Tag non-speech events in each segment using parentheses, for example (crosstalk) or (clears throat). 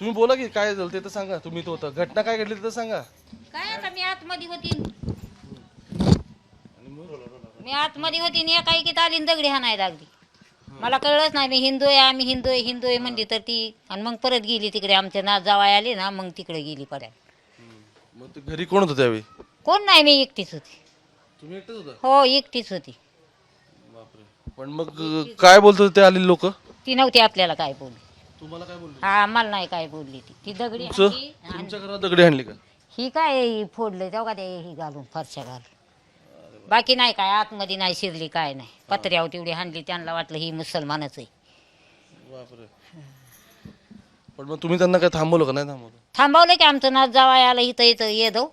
तुम्ही बोला की काय झालं ते तर सांगा. तुम्ही तो होता. घटना काय घडली ते तर सांगा. काय आता मी आतमध्ये होती. मी आतमध्ये होती आणि एका एकीत आली आणि दगडी हाणाय लागली. मला कळलंच नाही मी हिंदू आहे आम्ही हिंदू आहे हिंदू आहे म्हणली तर ती. आणि मग परत गेली तिकडे आमच्या ना जावाय आली ना मग तिकडे गेली पड्या मग ते घरी कोण होतं त्यावेळी? कोण नाही मी एकटीच होती. तुम्ही एकटेच होता? हो एकटीच होती. पण मग अं, काय बोलत होते ते आलेले लोक? ती नव्हती आपल्याला काय बोलली. तुम्हाला काय बोलले? हा मला नाही काय बोलली ती. ती दगडी तुमचं? हाणली आणि तुमच्या घरात दगडी आणली का? ही काय फोडलं तेव्हा ते ही घालून फरशा घालून. बाकी नाही काय आतमध्ये नाही शिरली काय नाही. पत्र्यावर तेवढी हाणली त्यांना वाटलं ही मुसलमानच आहे. बापरे. पण मग तुम्ही त्यांना काय थांबवलं का? नाही थांबवलं? थांबवलं की आमचं नाच जावाय आलं इथं इथं ये दो.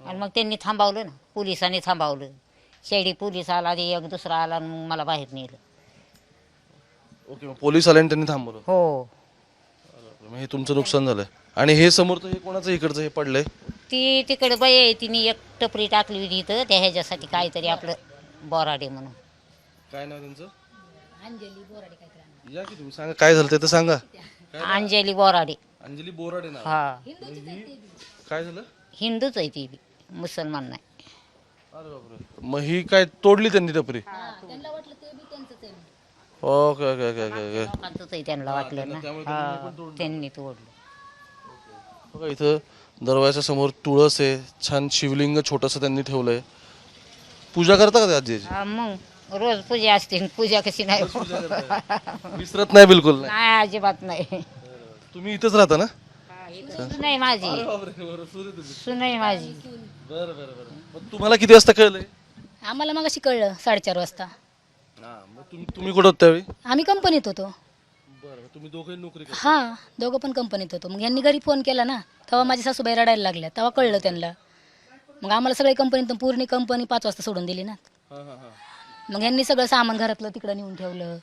आणि मग त्यांनी थांबवलं ना. पोलिसांनी थांबवलं. शेडी पोलीस आला ते एक दुसरा आला आणि मग मला बाहेर नेलं. ओके मग पोलीस आले आणि त्यांनी थांबवलं. हो. हे तुमचं नुकसान झालंय. आणि हे समोरचं हे कोणाचं इकडचं हे पडलंय? ती तिकडे बाई आहे तिने एक टपरी टाकली होती इथं त्या ह्याच्यासाठी काहीतरी आपलं बोराडे म्हणून. काय नाव त्यांचं? या की तुम्ही सांगा काय झालं ते तर सांगा. अंजली बोराडे. अंजली बोराडे नाव. हा. काय झालं? हिंदूच आहे ती बी मुसलमान नाही. अरे बापरे. मग ही काय तोडली त्यांनी टपरी? Okay okay okay okay okay. लोकांचंच आहे त्यांना वाटलं ना. हा त्यांनी तोडलं. बघा इथं दरवाजाच्या समोर तुळस आहे. छान शिवलिंग छोटंसं त्यांनी ठेवलंय. पूजा करता का ते आजी? हा मग. रोज पूजा असते. पूजा कशी नाही विसरत नाही बिलकुल. नाही (laughs) नाही अजिबात नाही. तुम्ही इथंच राहता ना? सुनई माझी. सुनई माझी. बरं बरं बरं. मग तुम्हाला किती वाजता कळलंय? आम्हाला मग अशी कळलं साडेचार वाजता. मग तुम्ही तुम्ही कुठं होता त्यावेळी? आम्ही कंपनीत होतो. बरं तुम्ही दोघे नोकरी हां दोघं पण कंपनीत होतो. मग यांनी घरी फोन केला ना तेव्हा माझी सासूबाई रडायला लागल्या. तेव्हा कळलं त्यांना. मग आम्हाला सगळे कंपनीत पूर्ण कंपनी पाच वाजता सोडून दिली ना. हां हां हां. मग यांनी सगळं सामान घरातलं तिकडं नेऊन ठेवलं.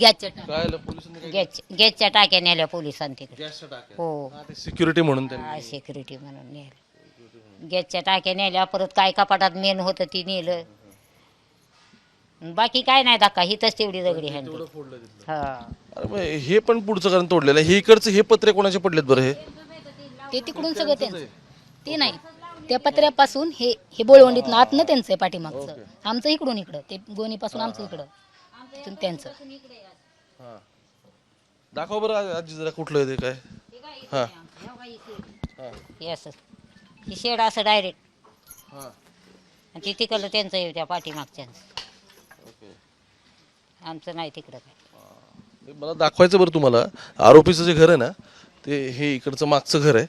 गॅसच्या टाक्या. काय आलं? पोलिसांनी काय गॅस गॅसच्या टाक्या नेल्या पोलिसांनी तिकडे. गॅसच्या टाक्या? हो. हा, ते सिक्युरिटी म्हणून त्यांनी सिक्युरिटी म्हणून नेलं गॅसच्या टाक्या नेल्या परत काय कपाटात मेन होतं ती नेलं. बाकी काय नाही दाखा हिथंच तेवढी दगडी तिथलं. हा. अरे हे पण पुढचं कारण तोडलेलं आहे. हे इकडचं हे पत्रे कोणाचे पडलेत बरं हे? ते तिकडून सगळं त्यांचं. ते नाही. त्या पत्र्यापासून हे हे बोळवंडीत आत ना त्यांचं आहे पाठीमागचं. आमचं इकडून इकडं. ते गोणीपासून आमचं इकडं. इथून त्यांचं. हां. दाखव बरं आ- आजी जरा कुठलं आहे ते काय. हां. हे. असं. ही शेड असं डायरेक्ट हां. आणि ती तिकडलं त्यांचं आहे त्या पाठीमागच्यांचं. ओके आमचं नाही तिकडं काय मला दाखवायचं बरं तुम्हाला. आरोपीचं जे घर आहे ना ते हे इकडचं मागचं घर आहे.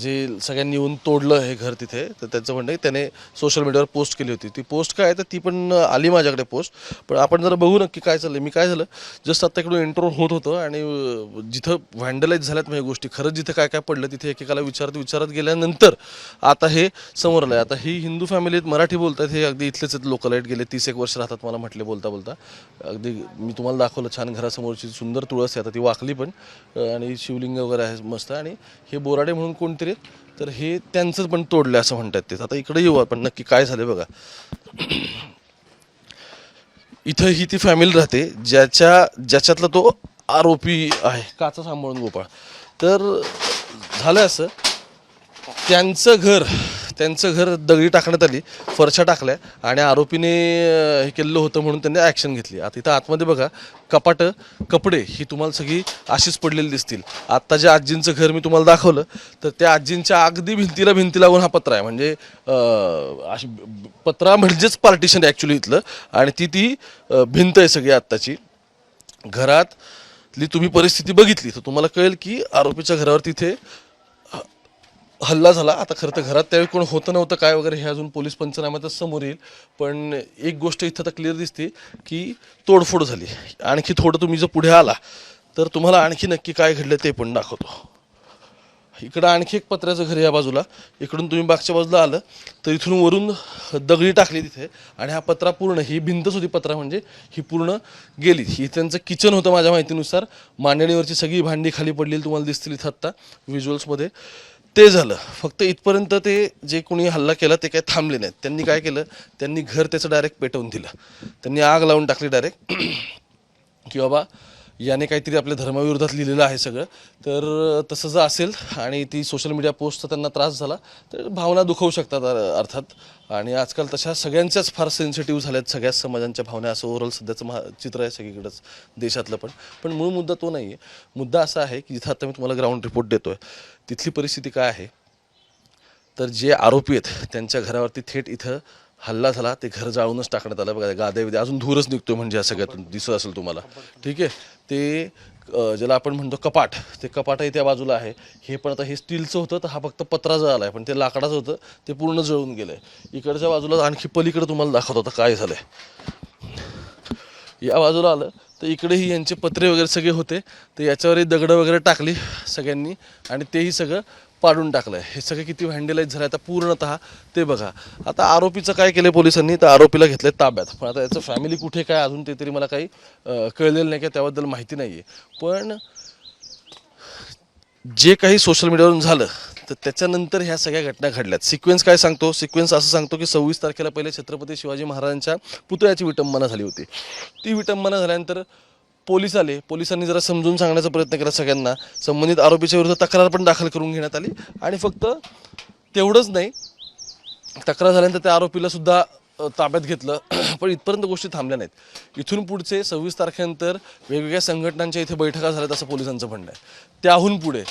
जे सगळ्यांनी येऊन तोडलं हे घर तिथे तर त्यांचं म्हणणं आहे त्याने सोशल मीडियावर पोस्ट केली होती. ती पोस्ट काय आहे तर ती पण आली माझ्याकडे पोस्ट पण आपण जरा बघू नक्की काय चाललं मी काय झालं जस्ट आता इकडून एंटर होत होतं आणि जिथं व्हँडलाईज झाल्यात म्हणजे गोष्टी खरंच जिथं काय काय पडलं तिथे एकेकाला विचारत विचारत गेल्यानंतर आता हे समोर आलं आता ही हिंदू फॅमिलीत मराठी बोलतात हे अगदी इथलेच आहेत गेले तीस एक वर्ष राहतात मला म्हटले बोलता बोलता. अगदी मी तुम्हाला दाखवलं छान घरासमोरची सुंदर तुळस आहे आता ती वाकली पण आणि शिवलिंग वगैरे आहे मस्त आणि हे बोराडे म्हणून कोणतरी तर हे त्यांचं पण तोडलं असं म्हणतात ते. आता इकडे येऊ आपण नक्की काय झालं बघा. इथं ही ती फॅमिली राहते ज्याच्या ज्याच्यातला तो आरोपी आहे काचा सांभाळून गोपाळ. तर झालं असं त्यांचं घर त्यांचं घर दगडी टाकण्यात आली फरशा टाकल्या आणि आरोपीने हे केलेलं होतं म्हणून त्यांनी ॲक्शन घेतली. आता इथं आतमध्ये बघा कपाटं कपडे ही तुम्हाला सगळी अशीच पडलेली दिसतील. आत्ता जे आजींचं घर मी तुम्हाला दाखवलं तर त्या आजींच्या अगदी भिंतीला भिंती लागून हा पत्रा आहे. म्हणजे अशी पत्रा म्हणजेच पार्टिशन ॲक्च्युली इथलं. आणि ती ती भिंत आहे सगळी आत्ताची. घरातली तुम्ही परिस्थिती बघितली तर तुम्हाला कळेल की आरोपीच्या घरावर तिथे हल्ला झाला. आता खरं तर घरात त्यावेळी कोण होतं नव्हतं काय वगैरे हे अजून पोलीस पंचनाम्यातच समोर येईल. पण एक गोष्ट इथं तर क्लिअर दिसते की तोडफोड झाली. आणखी थोडं तुम्ही जर पुढे आला तर तुम्हाला आणखी नक्की काय घडलं ते पण दाखवतो. इकडं आणखी एक पत्र्याचं घर या बाजूला. इकडून तुम्ही मागच्या बाजूला आलं तर इथून वरून दगडी टाकली तिथे. आणि हा पत्रा पूर्ण ही भिंतच होती पत्रा म्हणजे ही पूर्ण गेली. ही त्यांचं किचन होतं माझ्या माहितीनुसार. मांडणीवरची सगळी भांडी खाली पडलेली तुम्हाला दिसतील इथं आत्ता व्हिज्युअल्समध्ये ते झालं. फक्त इथपर्यंत ते जे कोणी हल्ला केला ते काही थांबले नाहीत. त्यांनी काय केलं त्यांनी घर त्याचं डायरेक्ट पेटवून दिलं. त्यांनी आग लावून टाकली डायरेक्ट (clears throat) की बाबा याने काहीतरी आपल्या धर्माविरोधात लिहिलेलं आहे सगळं. तर तसं जर असेल आणि ती सोशल मीडिया पोस्टचा त्यांना त्रास झाला तर भावना दुखवू शकतात अर्थात. आणि आजकाल तशा सगळ्यांच्याच फार सेन्सिटिव्ह झाल्यात सगळ्याच समाजांच्या भावना. असं ओव्हरऑल सध्याचं महा चित्र आहे सगळीकडंच देशातलं पण. पण मूळ मुद्दा तो नाही आहे मुद्दा असा आहे की जिथं आता मी तुम्हाला ग्राउंड रिपोर्ट देतोय तिथली परिस्थिती काय आहे? तर जे आरोपी आहेत त्यांच्या घरावरती थेट इथं हल्ला झाला ते घर जाळूनच टाकण्यात आलं. बघा गाद्या अजून धूरच निघतोय म्हणजे या सगळ्यातून दिसत असेल तुम्हाला. ठीक आहे? ते ज्याला आपण म्हणतो कपाट ते कपाटही त्या बाजूला आहे. हे पण आता हे स्टीलचं होतं तर हा फक्त पत्रा जळाला आहे. पण ते लाकडाचं होतं ते पूर्ण जळून गेलं आहे इकडच्या बाजूला आणखी पलीकडे तुम्हाला दाखवत होतं काय झालं या बाजूला आलं तर इकडेही यांचे पत्रे वगैरे सगळे होते. तर याच्यावरही दगडं वगैरे टाकली सगळ्यांनी. आणि तेही सगळं पाडून टाकलं आहे हे सगळं किती व्हँडलाईज झालं आता पूर्णतः ते बघा. आता आरोपीचं काय केलं पोलिसांनी? तर आरोपीला घेतलं ताब्यात. पण आता याचं फॅमिली कुठे काय अजून ते तरी मला काही कळलेलं नाही किंवा त्याबद्दल माहिती नाही आहे पण जे काही सोशल मीडियावरून झालं तर त्याच्यानंतर ह्या सगळ्या घटना घडल्यात. सिक्वेन्स काय सांगतो? सिक्वेन्स असं सांगतो की सव्वीस तारखेला पहिले छत्रपती शिवाजी महाराजांच्या पुतळ्याची विटंबना झाली होती. ती विटंबना झाल्यानंतर पोलीस आले. पोलिसांनी जरा समजून सांगण्याचा प्रयत्न केला सगळ्यांना. संबंधित आरोपीच्या विरुद्ध तक्रार पण दाखल करून घेण्यात आली. आणि फक्त तेवढंच नाही तक्रार झाल्यानंतर त्या आरोपीला सुद्धा ताब्यात घेतलं. (clears throat) पण इथपर्यंत गोष्टी थांबल्या नाहीत. इथून पुढचे सव्वीस तारखेनंतर वेगवेगळ्या संघटनांच्या इथे बैठका झाल्यात असं पोलिसांचं म्हणणं आहे. त्याहून पुढे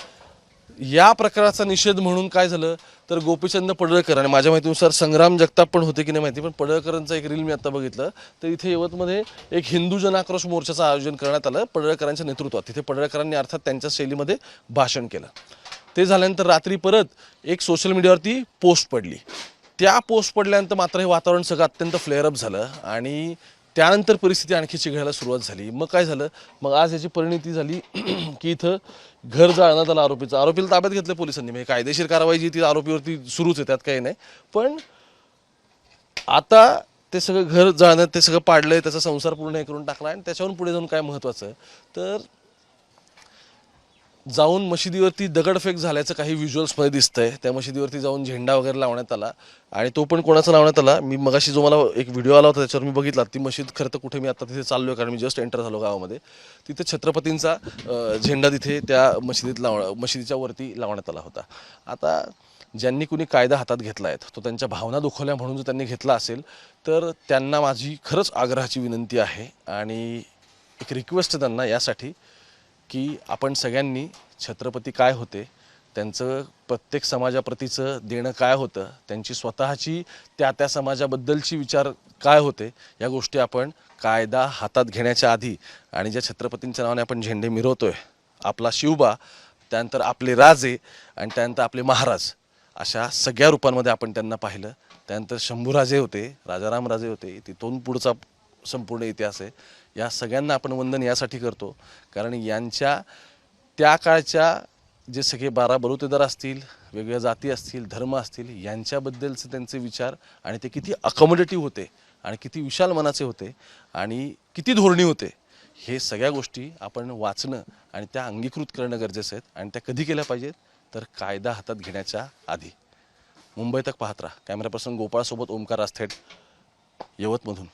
या प्रकाराचा निषेध म्हणून काय झालं तर गोपीचंद पडळकर आणि माझ्या माहितीनुसार संग्राम जगताप पण होते की नाही माहिती पण पडळकरांचा एक रील मी आता बघितलं. तर इथे यवतमध्ये एक हिंदू जनाक्रोश मोर्चाचं आयोजन करण्यात आलं पडळकरांच्या नेतृत्वात. तिथे पडळकरांनी अर्थात त्यांच्या शैलीमध्ये भाषण केलं. ते झाल्यानंतर रात्री परत एक सोशल मीडियावरती पोस्ट पडली. त्या पोस्ट पडल्यानंतर मात्र हे वातावरण सगळं अत्यंत फ्लेअरअप झालं आणि त्यानंतर परिस्थिती आणखी चिघळायला सुरुवात झाली. मग काय झालं? मग आज याची परिणिती झाली (clears throat) की इथं घर जाळण्यात आलं आरोपीचं. आरोपीला ताब्यात घेतलं पोलिसांनी. म्हणजे कायदेशीर कारवाई जी ती आरोपीवरती सुरूच आहे त्यात काही नाही. पण आता ते सगळं घर जाळण्यात ते सगळं पाडलंय त्याचा संसार पूर्ण हे करून टाकला आणि त्याच्यावरून पुढे जाऊन काय महत्त्वाचं तर जाऊन मशिदीवरती दगडफेक झाल्याचं काही व्हिज्युअल्समध्ये दिसतंय. त्या मशिदीवरती जाऊन झेंडा वगैरे लावण्यात आला. आणि तो पण कोणाचा लावण्यात आला? मी मगाशी जो मला एक व्हिडिओ आला होता त्याच्यावर मी बघितला. ती मशीद खरं तर कुठे मी आता तिथे चाललो आहे कारण मी जस्ट एंटर झालो गावामध्ये. तिथे छत्रपतींचा झेंडा तिथे त्या मशिदीत लाव मशिदीच्या वरती लावण्यात आला होता. आता ज्यांनी कुणी कायदा हातात घेतला आहे तो त्यांच्या भावना दुखवल्या म्हणून जर त्यांनी घेतला असेल तर त्यांना माझी खरंच आग्रहाची विनंती आहे. आणि एक रिक्वेस्ट त्यांना यासाठी की आपण सगळ्यांनी छत्रपती काय होते त्यांचं प्रत्येक समाजाप्रतीचं देणं काय होतं त्यांची स्वतःची त्या त्या समाजाबद्दलची विचार काय होते या गोष्टी आपण कायदा हातात घेण्याच्या आधी आणि ज्या छत्रपतींच्या नावाने आपण झेंडे मिरवतोय आपला शिवबा त्यानंतर आपले राजे आणि त्यानंतर आपले महाराज अशा सगळ्या रूपांमध्ये आपण त्यांना पाहिलं. त्यानंतर शंभूराजे होते राजाराम राजे होते तिथून पुढचा संपूर्ण इतिहास आहे. या सगळ्यांना आपण वंदन यासाठी करतो. कारण यांच्या त्या काळच्या जे सगळे बारा बलुतेदार असतील वेगवेगळ्या जाती असतील धर्म असतील यांच्याबद्दलचे त्यांचे विचार आणि ते किती अकॉमोडेटिव्ह होते आणि किती विशाल मनाचे होते आणि किती धोरणी होते हे सगळ्या गोष्टी आपण वाचणं आणि त्या अंगीकृत करणं गरजेचं आहे आणि त्या कधी केल्या पाहिजेत? तर कायदा हातात घेण्याच्या आधी. मुंबई तक पाहत राहा. कॅमेरा पर्सन गोपाळसोबत ओमकार राजथेट यवतमधून.